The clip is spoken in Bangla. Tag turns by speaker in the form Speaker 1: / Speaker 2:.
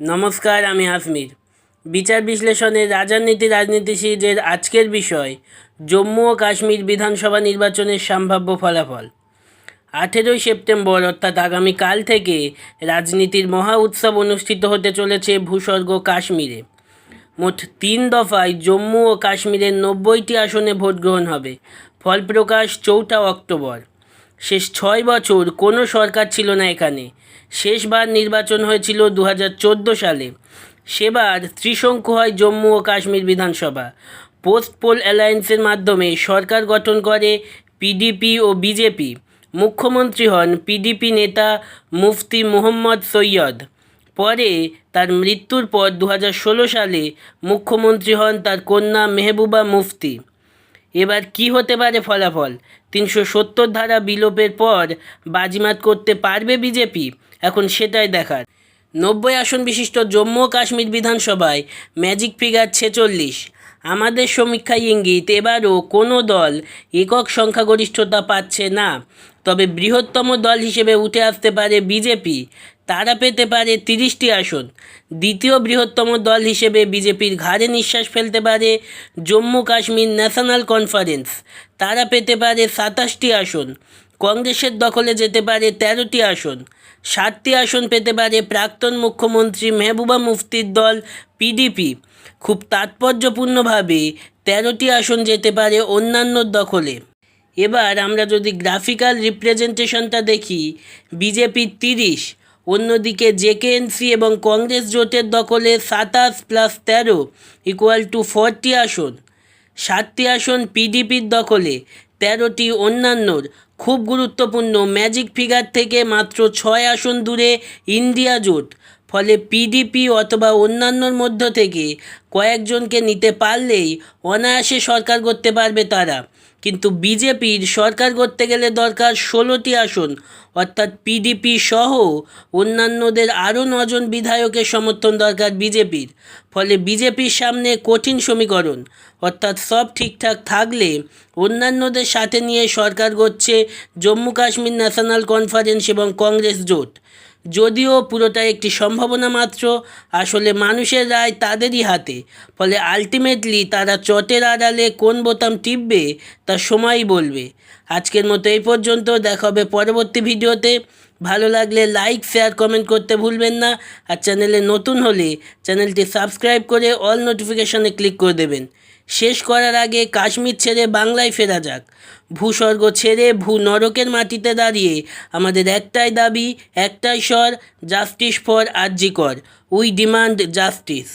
Speaker 1: নমস্কার, আমি আসমির বিচার বিশ্লেষণের রাজনীতি রাজনীতি সিরিজের আজকের বিষয়, জম্মু ও কাশ্মীর বিধানসভা নির্বাচনের সম্ভাব্য ফলাফল। আঠেরোই সেপ্টেম্বর, অর্থাৎ আগামীকাল থেকে রাজনীতির মহা উৎসব অনুষ্ঠিত হতে চলেছে ভূস্বর্গ কাশ্মীরে। মোট তিন দফায় জম্মু ও কাশ্মীরের নব্বইটি আসনে ভোট গ্রহণ হবে। ফল প্রকাশ চৌঠা অক্টোবর। শেষ ছয় বছর কোনো সরকার ছিল না এখানে। শেষবার নির্বাচন হয়েছিল দু হাজার চোদ্দ সালে। সেবার ত্রিশঙ্কু হয় জম্মু ও কাশ্মীর বিধানসভা। পোস্ট পোল অ্যালায়েন্সের মাধ্যমে সরকার গঠন করে পিডিপি ও বিজেপি। মুখ্যমন্ত্রী হন পিডিপি নেতা মুফতি মুহম্মদ সৈয়দ। পরে তার মৃত্যুর পর দু হাজার ষোলো সালে মুখ্যমন্ত্রী হন তার কন্যা মেহবুবা মুফতি। এবার কি হতে পারে ফলাফল? তিনশো সত্তর ধারা বিলোপের পর বাজিমাত করতে পারবে বিজেপি? এখন সেটাই দেখার। নব্বই আসন বিশিষ্ট জম্মু কাশ্মীর বিধানসভায় ম্যাজিক ফিগার ছেচল্লিশ। আমাদের সমীক্ষায় ইঙ্গিত, এবারও কোনো দল একক সংখ্যাগরিষ্ঠতা পাচ্ছে না। তবে বৃহত্তম দল হিসেবে উঠে আসতে পারে বিজেপি। তারা পেতে পারে তিরিশটি আসন। দ্বিতীয় বৃহত্তম দল হিসেবে বিজেপির ঘাড়ে নিঃশ্বাস ফেলতে পারে জম্মু কাশ্মীর ন্যাশনাল কনফারেন্স। তারা পেতে পারে সাতাশটি আসন। কংগ্রেসের দখলে যেতে পারে তেরোটি আসন। সাতটি আসন পেতে পারে প্রাক্তন মুখ্যমন্ত্রী মেহবুবা মুফতির দল পিডিপি। খুব তাৎপর্যপূর্ণভাবে তেরোটি আসন যেতে পারে অন্যান্য দখলে। এবার আমরা যদি গ্রাফিক্যাল রিপ্রেজেন্টেশনটা দেখি, বিজেপি তিরিশ অন্যদিকে জেকেএনসি এবং কংগ্রেস জোটের দখলে সাতাশ প্লাস তেরো ইকুয়াল টু ফোরটি আসন। সাতটি আসন পিডিপির দখলে, তেরোটি অন্যান্যর। খুব গুরুত্বপূর্ণ ম্যাজিক ফিগার থেকে মাত্র ছয় আসন দূরে ইন্ডিয়া জোট। ফলে পিডিপি অথবা অন্যান্যর মধ্য থেকে কয়েকজনকে নিতে পারলেই অনায়াসে সরকার করতে পারবে তারা। কিন্তু বিজেপির সরকার করতে গেলে দরকার ষোলোটি আসন, অর্থাৎ পিডিপি সহ অন্যান্যদের আরও নজন বিধায়কের সমর্থন দরকার বিজেপির। ফলে বিজেপির সামনে কঠিন সমীকরণ, অর্থাৎ সব ঠিকঠাক থাকলে অন্যান্যদের সাথে নিয়ে সরকার করছে জম্মু কাশ্মীর ন্যাশনাল কনফারেন্স এবং কংগ্রেস জোট। যদিও পুরোটা একটি সম্ভাবনা মাত্র, আসলে মানুষের রায় তাদেরই হাতে। ফলে আলটিমেটলি তারা চটের আড়ালে কোন বোতাম টিপবে, তা সময়ই বলবে। আজকের মতো এই পর্যন্ত, দেখা হবে পরবর্তী ভিডিওতে। ভালো লাগলে লাইক শেয়ার কমেন্ট করতে ভুলবেন না। আর চ্যানেলে নতুন হলে চ্যানেলটি সাবস্ক্রাইব করে অল নোটিফিকেশনে ক্লিক করে দেবেন। শেষ করার আগে কাশ্মীর ছেড়ে বাংলায় ফেরা যাক। ভূস্বর্গ ছেড়ে ভূ নরকের মাটিতে দাঁড়িয়ে আমাদের একটাই দাবি, একটাই স্বর justice for RG Kar we demand justice